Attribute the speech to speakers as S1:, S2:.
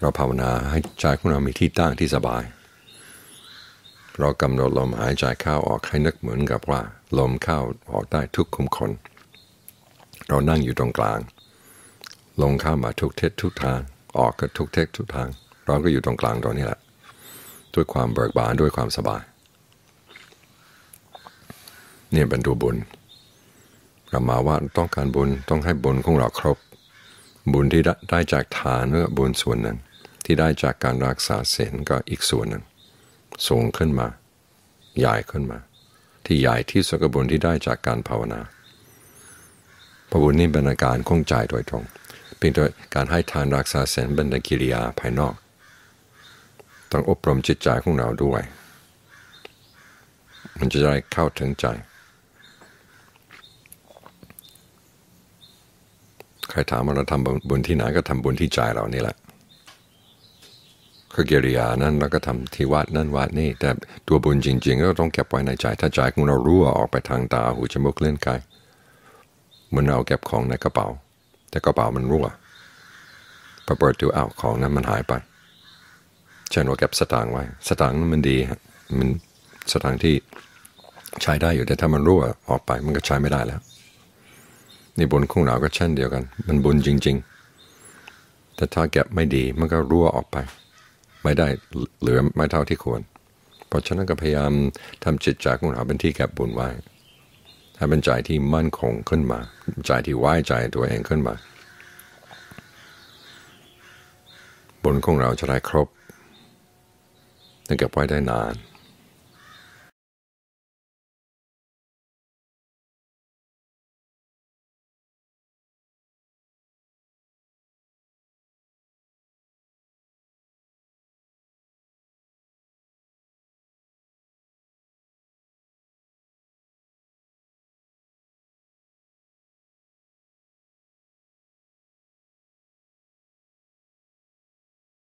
S1: เราภาวนาให้ใจของเรามีที่ตั้งที่สบาย เรากำหนดลมหายใจเข้าออกให้นึกเหมือนกับว่า ลมเข้าออกได้ทุกคุมคน เรานั่งอยู่ตรงกลางลงเข้ามาทุกเทศทุกทาง ออกก็ทุกเทศทุกทาง เราก็อยู่ตรงกลางตรงนี้แหละด้วยความเบิกบานด้วยความสบายเนี่ยเป็นตัวบุญเรามาว่าต้องการบุญต้องให้บุญของเราครบ บุญที่ได้จากทานก็บุญส่วนหนึ่ง ที่ได้จากการรักษาศีลก็อีกส่วนหนึ่ง สูงขึ้นมา ใหญ่ขึ้นมา ที่ใหญ่ที่สุดก็บุญที่ได้จากการภาวนาพระบุญนี่เป็นอาการคงใจโดยตรงเพียงแต่การให้ทานรักษาศีลเป็นกิริยาภายนอก ต้องอบรมจิตใจของเราด้วย มันจะได้เข้าถึงใจใครถามว่าเราทำบุญที่ไหนก็ทำบุญที่ใจเรานี่แหละคือกิริยานั้นเราก็ทำที่วัดนั่นวัดนี่ แต่ตัวบุญจริง ๆ ก็ต้องเก็บไว้ในใจ ถ้าใจของเรารั่วออกไปทางตาหูจมูกเล่นกายเหมือนเราเก็บของในกระเป๋า แต่กระเป๋ามันรั่วพอเปิดดูอ้าวของนั้นมันหายไปเช่นว่าเก็บสตางค์ไว้ สตางค์มันดีมันสตางค์ที่ใช้ได้อยู่แต่ถ้ามันรั่วออกไปมันก็ใช้ไม่ได้แล้ว นี่บุญของเราก็เช่นเดียวกัน มันบุญจริง ๆ แต่ถ้าเก็บไม่ดีมันก็รั่วออกไป ไม่ได้เหลือไม่เท่าที่ควร เพราะฉะนั้นก็พยายามทำจิตใจของเราเป็นที่เก็บบุญไว้ให้เป็นใจที่มั่นคงขึ้นมา ใจที่ไว้ใจตัวเองขึ้นมา บุญของเราจะได้ครบและเก็บไว้ได้นาน